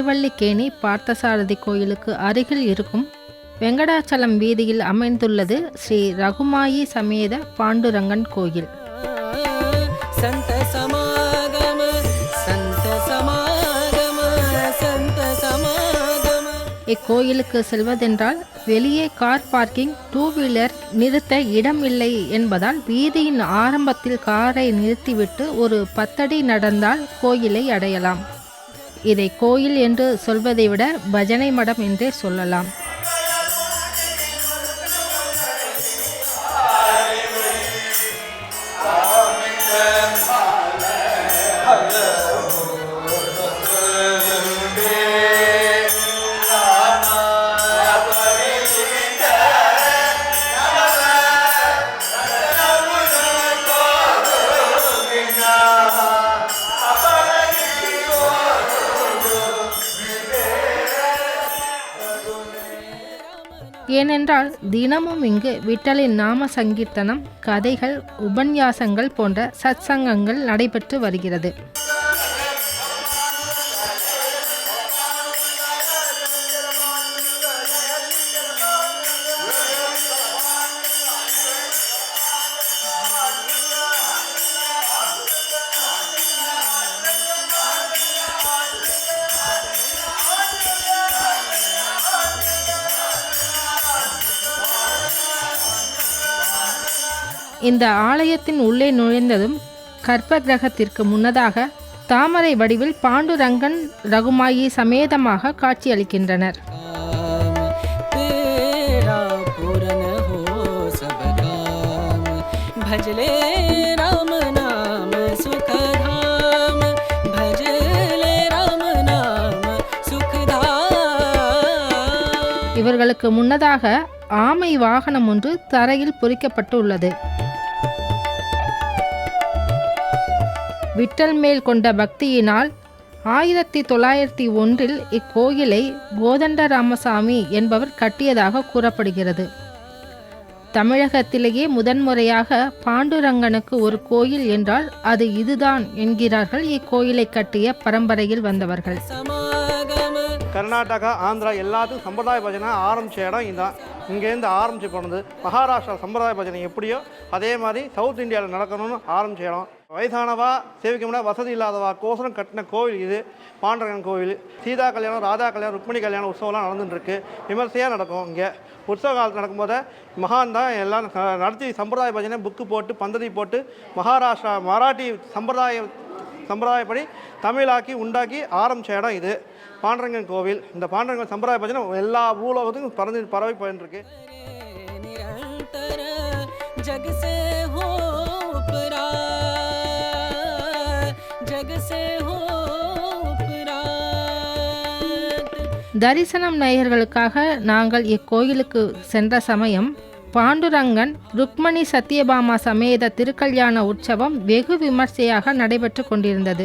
திருவல்லிக்கேணி பார்த்தசாரதி கோயிலுக்கு அருகில் இருக்கும் வெங்கடாச்சலம் வீதியில் அமைந்துள்ளது ஸ்ரீ ரகுமாயி சமேத பாண்டுரங்கன் கோயில். இக்கோயிலுக்கு செல்வதென்றால் வெளியே கார் பார்க்கிங் டூ வீலர் நிறுத்த இடம் இல்லை என்பதால் வீதியின் ஆரம்பத்தில் காரை நிறுத்திவிட்டு ஒரு பத்தடி நடந்தால் கோயிலை அடையலாம். இதை கோயில் என்று சொல்வதை விட பஜனை மடம் என்றே சொல்லலாம். ஏனென்றால் தினமும் இங்கு விட்டலின் நாம சங்கீர்த்தனம் கதைகள் உபன்யாசங்கள் போன்ற சத்சங்கங்கள் நடைபெற்று வருகிறது. இந்த ஆலயத்தின் உள்ளே நுழைந்ததும் கர்ப்ப கிரகத்திற்கு முன்னதாக தாமரை வடிவில் பாண்டுரங்கன் ரகுமாயி சமேதமாக காட்சியளிக்கின்றனர் काम तेरा पूरन हो सब काम भजले राम नाम सुखधाम भजले राम नाम सुखधाम இவர்களுக்கு முன்னதாக ஆமை வாகனம் ஒன்று தரையில் பொறிக்கப்பட்டு உள்ளது விட்டல் மேல் கொண்ட பக்தியினால் ஆயிரத்தி தொள்ளாயிரத்தி ஒன்றில் இக்கோயிலை கோதண்ட ராமசாமி என்பவர் கட்டியதாக கூறப்படுகிறது. தமிழகத்திலேயே முதன்முறையாக பாண்டுரங்கனுக்கு ஒரு கோயில் என்றால் அது இதுதான் என்கிறார்கள் இக்கோயிலை கட்டிய பரம்பரையில் வந்தவர்கள். கர்நாடகா ஆந்திரா எல்லாத்துக்கும் சம்பிரதாய பஜனை ஆரம்பித்த இடம் இதான். இங்கேருந்து ஆரம்பிச்சு போனது மகாராஷ்டிரா சம்பிரதாய பஜனை எப்படியோ அதே மாதிரி சவுத் இந்தியாவில் நடக்கணும்னு ஆரம்பிச்ச இடம். வயசானவா சேவிக்க முடியாத வசதி இல்லாதவா கோசரம் கட்டின கோவில் இது பாண்டரகன் கோவில். சீதா கல்யாணம் ராதா கல்யாணம் ருக்மிணி கல்யாணம் உற்சவம்லாம் நடந்துட்டுருக்கு. விமர்சையாக நடக்கும் இங்கே. உற்சவ காலத்தில் நடக்கும்போது மகான் தான் எல்லாம் நடத்தி சம்பிரதாய பஜனை புக்கு போட்டு பந்ததி போட்டு மகாராஷ்டிரா மராட்டி சம்பிரதாய சம்பிரதாயப்படி தமிழாக்கி உண்டாக்கி ஆரம்பித்த இடம் இது பாண்டரங்கன் கோவில் இந்த பாண்டரங்கன் சம்பிரதாய பஜனை எல்லா பூலோகத்துக்கும் பறந்து பரவி போயின்னு இருக்கு निरंतर जग से हो उपरा जग से हो उपरात தரிசனம் நேயர்களுக்காக நாங்கள் இக்கோயிலுக்கு சென்ற சமயம் பாண்டுரங்கன் ருக்மணி சத்யபாமா சமேத திருக்கல்யாண உற்சவம் வெகு விமர்சையாக நடைபெற்று கொண்டிருந்தது.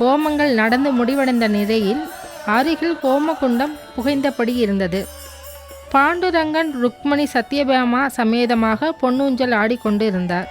ஹோமங்கள் நடந்து முடிவடைந்த நிலையில் அருகில் ஹோமகுண்டம் புகைந்தபடி இருந்தது. பாண்டுரங்கன் ருக்மணி சத்யபாமா சமேதமாக பொன்னூஞ்சல் ஆடிக்கொண்டு இருந்தார்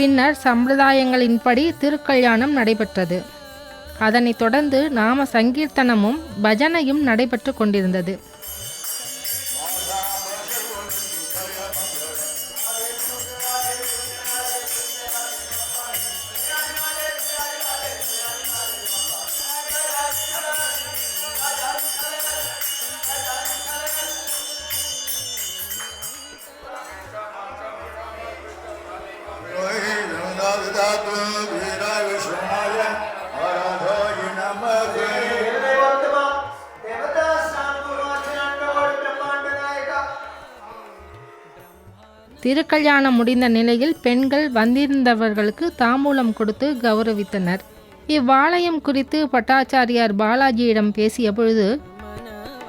பின்னர் சம்பிரதாயங்களின்படி திருக்கல்யாணம் நடைபெற்றது. அதனைத் தொடர்ந்து நாம சங்கீர்த்தனமும் பஜனையும் நடைபெற்று கொண்டிருந்தது. திருக்கல்யாணம் முடிந்த நிலையில் பெண்கள் வந்திருந்தவர்களுக்கு தாம்பூலம் கொடுத்து கௌரவித்தனர். இவ்வாலயம் குறித்து பட்டாச்சாரியார் பாலாஜியிடம் பேசிய பொழுது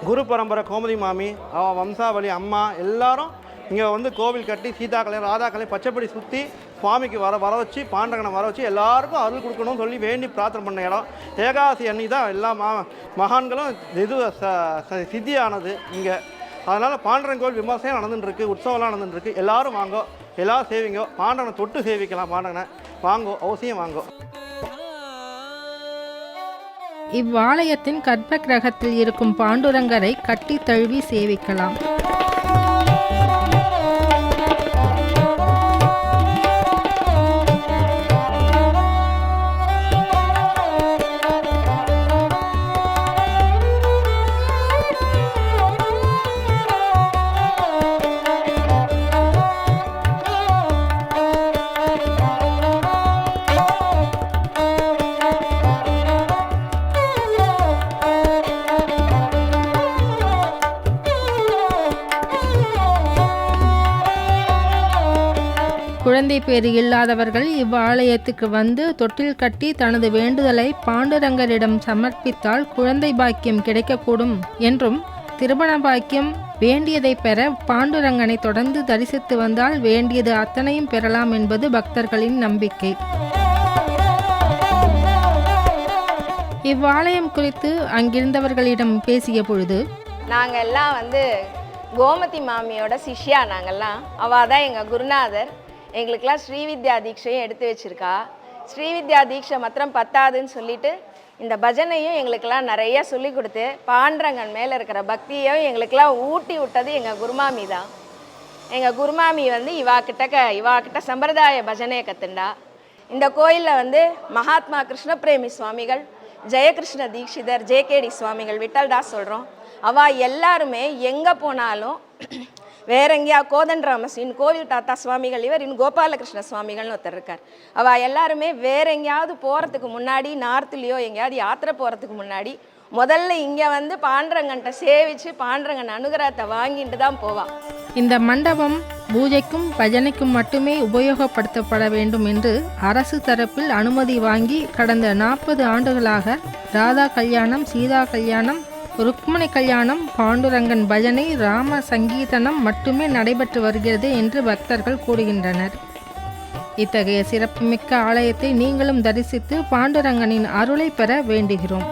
குரு பரம்பரை கோமதி மாமி அவ வம்சாவளி அம்மா எல்லாரும் இங்கே வந்து கோவில் கட்டி சீதா கல்யாணம் ராதா கல்யாணம் பச்சைப்படி சுற்றி சுவாமிக்கு வர வர வச்சு பாண்டகனை வர வச்சு எல்லாருக்கும் அருள் கொடுக்கணும்னு சொல்லி வேண்டி பிரார்த்தனை பண்ண இடம். ஏகாதசி அன்னி தான் எல்லா மா மகான்களும் இது ச- சித்தியானது இங்கே. அதனால் பாண்டரன் கோவில் விமர்சனம் நடந்துட்டுருக்கு உற்சவம்லாம் நடந்துட்டுருக்கு. எல்லாரும் வாங்கோ எல்லாரும் சேவிங்கோ பாண்டனை தொட்டு சேவிக்கலாம் பாண்டனை வாங்கோ அவசியம் வாங்கோ. இவ்வாலயத்தின் கர்ப்ப கிரகத்தில் இருக்கும் பாண்டுரங்கரை கட்டி தழுவி சேவிக்கலாம். குழந்தை பேறு இல்லாதவர்கள் இவ்வாலயத்துக்கு வந்து தொட்டில் கட்டி தனது வேண்டுதலை பாண்டுரங்கரிடம் சமர்ப்பித்தால் குழந்தை பாக்கியம் கிடைக்கக்கூடும் என்றும் திருமண பாக்கியம் வேண்டியதை பெற பாண்டுரங்கனை தொடர்ந்து தரிசித்து வந்தால் வேண்டியது அத்தனையும் பெறலாம் என்பது பக்தர்களின் நம்பிக்கை. இவ்வாலயம் குறித்து அங்கிருந்தவர்களிடம் பேசிய பொழுது நாங்கள் எல்லாம் வந்து கோமதி மாமியோட சிஷ்யா நாங்கள்லாம் அவள் தான் எங்கள் குருநாதர். எங்களுக்கெல்லாம் ஸ்ரீவித்யா தீட்சையும் எடுத்து வச்சிருக்கா. ஸ்ரீவித்யா தீட்சை மாத்திரம் பத்தாதுன்னு சொல்லிட்டு இந்த பஜனையும் எங்களுக்கெல்லாம் நிறைய சொல்லி கொடுத்து பாண்டரங்கன் மேலே இருக்கிற பக்தியையும் எங்களுக்கெல்லாம் ஊட்டி விட்டது எங்கள் குருமாமி தான். எங்கள் குருமாமி வந்து இவா கிட்டக்க இவா கிட்ட சம்பிரதாய பஜனையை கத்துண்டா. இந்த கோயிலில் வந்து மகாத்மா கிருஷ்ணபிரேமி சுவாமிகள் ஜெயகிருஷ்ண தீட்சிதர் ஜேகேடி சுவாமிகள் விட்டல்தாஸ் சொல்கிறோம் அவா எல்லாருமே எங்கே போனாலும் வேற எங்கேயா கோதண்டராமசின் கோவில் தாத்தா சுவாமிகள் இவர் இன்னும் கோபாலகிருஷ்ண சுவாமிகள்னு ஒருத்தர் இருக்கார். அவ எல்லாருமே வேற எங்கேயாவது போகிறதுக்கு முன்னாடி நார்த்துலேயோ எங்கேயாவது யாத்திரை போகிறதுக்கு முன்னாடி முதல்ல இங்கே வந்து பாண்டரங்கன்ட்ட சேவிச்சு பாண்டரங்கன் அனுகிரகத்தை வாங்கிட்டு தான் போவாள் இந்த மண்டபம் பூஜைக்கும் பஜனைக்கும் மட்டுமே உபயோகப்படுத்தப்பட வேண்டும் என்று அரசு தரப்பில் அனுமதி வாங்கி கடந்த நாற்பது ஆண்டுகளாக ராதா கல்யாணம் சீதா கல்யாணம் ருக்மணி கல்யாணம் பாண்டுரங்கன் பஜனை ராம சங்கீதனம் மட்டுமே நடைபெற்று வருகிறது என்று பக்தர்கள் கூறுகின்றனர். இத்தகைய சிறப்புமிக்க ஆலயத்தை நீங்களும் தரிசித்து பாண்டுரங்கனின் அருளை பெற வேண்டுகிறோம்.